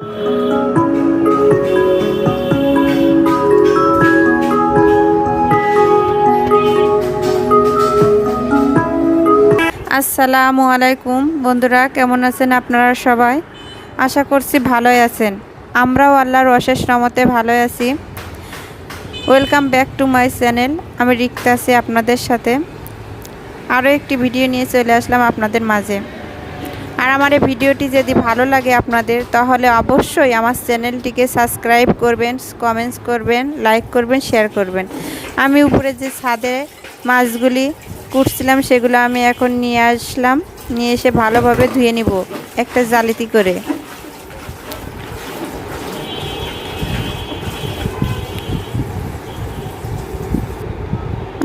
আসসালামু আলাইকুম। বন্ধুরা, কেমন আছেন আপনারা সবাই? আশা করছি ভালোই আছেন। আমরাও আল্লাহর অশেষ রহমতে ভালোই আছি। Welcome back to my channel আমি রিক্তা আছি আপনাদের সাথে। আরও একটি ভিডিও নিয়ে চলে আসলাম আপনাদের মাঝে। আর আমার এই ভিডিওটি যদি ভালো লাগে আপনাদের, তাহলে অবশ্যই আমার চ্যানেলটিকে সাবস্ক্রাইব করবেন কমেন্টস করবেন লাইক করবেন শেয়ার করবেন। আমি উপরে যে ছাদে মাছগুলি কুটছিলাম, সেগুলো আমি এখন নিয়ে আসলাম, নিয়ে এসে ভালোভাবে ধুয়ে নিব একটা জালিতি করে।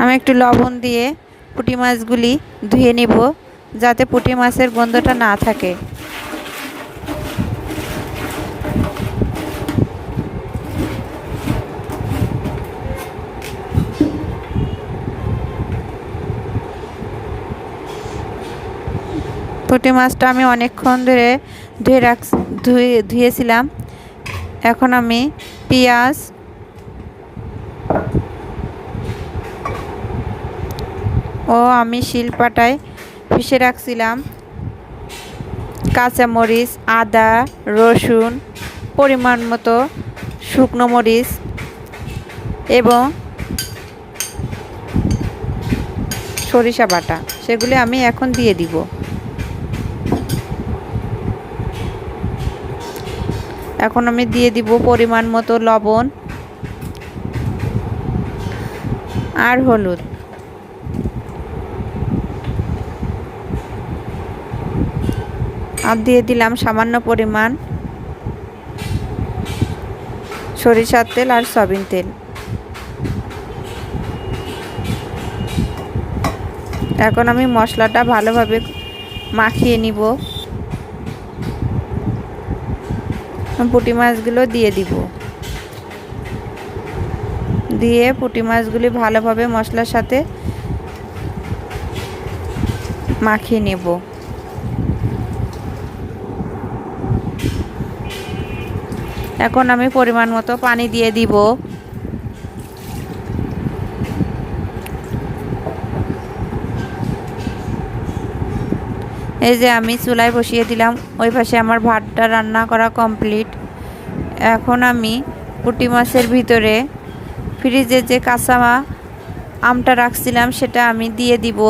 আমি একটু লবণ দিয়ে পুঁটি মাছগুলি ধুয়ে নিব। যাতে পুঁটি মাছের গন্ধটা না থাকে। পুঁটি মাছটা আমি অনেকক্ষণ ধরে ধুয়ে রাখ ধুয়ে, ধুয়েছিলাম। এখন আমি পেঁয়াজ ও আমি শিলপাটায় পিষে রাখছিলাম। কাঁচামরিচ, আদা, রসুন, পরিমাণ মতো শুকনো মরিচ এবং সরিষা বাটা, সেগুলি আমি এখন দিয়ে দিব। এখন আমি দিয়ে দিব পরিমাণ মতো লবণ আর হলুদ। আর দিয়ে দিলাম সামান্য পরিমাণ সরিষার তেল আর সয়াবিন তেল। এখন আমি মশলাটা ভালোভাবে মাখিয়ে নিব। পুঁটি মাছগুলো দিয়ে দিব। দিয়ে পুঁটি মাছগুলি ভালোভাবে মশলার সাথে মাখিয়ে নেব। এখন আমি পরিমাণ মতো পানি দিয়ে দিব। এই যে আমি চুলায় বসিয়ে দিলাম, ওই পাশে আমার ভাতটা রান্না করা কমপ্লিট। এখন আমি পুঁটি মাছের ভিতরে ফ্রিজে যে কাঁচা আমটা রাখছিলাম, সেটা আমি দিয়ে দিব।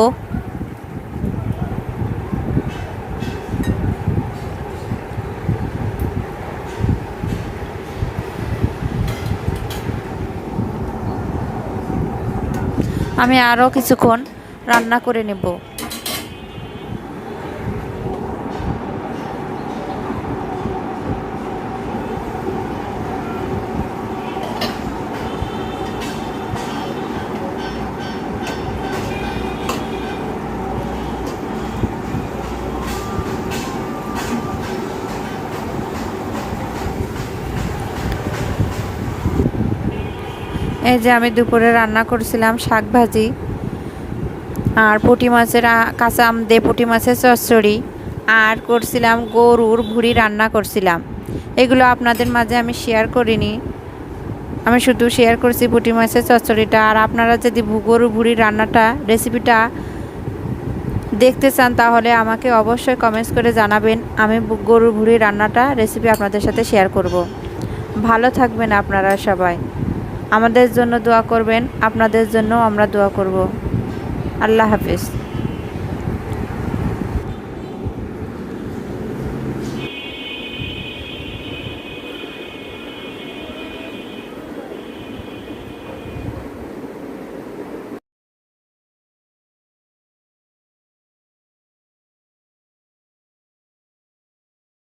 আমি আরও কিছুক্ষণ রান্না করে নেব। এই যে আমি দুপুরে রান্না করছিলাম শাক ভাজি আর পুঁটি মাছের কাঁচা আম দিয়ে পুঁটি মাছের চচ্চড়ি আর করছিলাম গরুর ভুড়ি রান্না করছিলাম। এগুলো আপনাদের মাঝে আমি শেয়ার করিনি। আমি শুধু শেয়ার করছি পুঁটি মাছের চচ্চড়িটা। আর আপনারা যদি গরুর ভুড়ি রান্নাটা রেসিপিটা দেখতে চান তাহলে আমাকে অবশ্যই কমেন্টস করে জানাবেন। আমি গরুর ভুড়ি রান্নাটা রেসিপি আপনাদের সাথে শেয়ার করব। ভালো থাকবেন আপনারা সবাই। আমাদের জন্য দোয়া করবেন আপনাদের জন্য আমরা দোয়া করব। আল্লাহ হাফিজ।